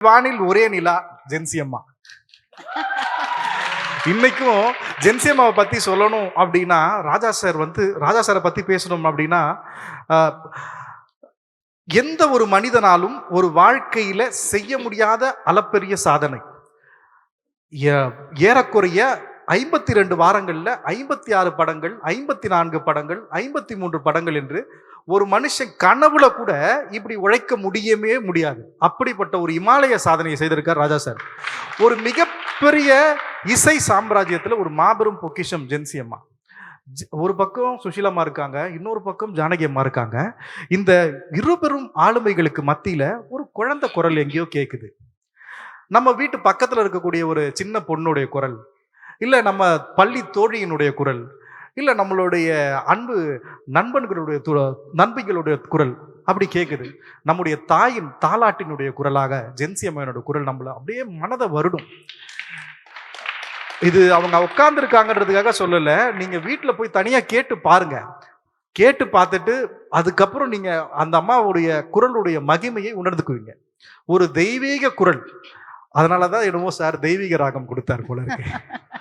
வானில் ஒரே நிலா ஜென்சி அம்மா. இன்னைக்கும் ஜென்சி அம்மாவை பத்தி சொல்லணும் அப்படின்னா ராஜா சார் வந்து ராஜா சாரை பத்தி பேசணும் அப்படின்னா எந்த ஒரு மனிதனாலும் ஒரு வாழ்க்கையில செய்ய முடியாத அளப்பெரிய சாதனை. ஏ- ஏறக்குறைய ஐம்பத்தி ரெண்டு வாரங்களில் ஐம்பத்தி ஆறு படங்கள் ஐம்பத்தி நான்கு படங்கள் ஐம்பத்தி மூன்று படங்கள் என்று ஒரு மனுஷன் கனவுல கூட இப்படி உழைக்க முடியவே முடியாது. அப்படிப்பட்ட ஒரு இமாலய சாதனையை செய்திருக்கார் ராஜா சார். ஒரு மிகப்பெரிய இசை சாம்ராஜ்யத்தில் ஒரு மாபெரும் பொக்கிஷம் ஜென்சி அம்மா. ஒரு பக்கம் சுஷீலம்மா இருக்காங்க இன்னொரு பக்கம் ஜானகி அம்மா இருக்காங்க. இந்த இருபெரும் ஆளுமைகளுக்கு மத்தியில் ஒரு குழந்தை குரல் எங்கேயோ கேட்குது நம்ம வீட்டு பக்கத்தில் இருக்கக்கூடிய ஒரு சின்ன பொண்ணுடைய குரல் இல்லை நம்ம பள்ளி தோழியினுடைய குரல் இல்லை நம்மளுடைய அன்பு நண்பன்களுடைய நண்பிகளுடைய குரல் அப்படி கேட்குது நம்முடைய தாயின் தாலாட்டினுடைய குரலாக ஜென்சி அம்மையனோட குரல் நம்மளை அப்படியே மனதை வருடும். இது அவங்க உட்கார்ந்துருக்காங்கன்றதுக்காக சொல்லலை. நீங்கள் வீட்டில் போய் தனியாக கேட்டு பாருங்க. கேட்டு பார்த்துட்டு அதுக்கப்புறம் நீங்கள் அந்த அம்மாவுடைய குரலுடைய மகிமையை உணர்ந்துக்குவீங்க. ஒரு தெய்வீக குரல். அதனாலதான் என்னமோ சார் தெய்வீக ராகம் கொடுத்தார் போல இருக்கு.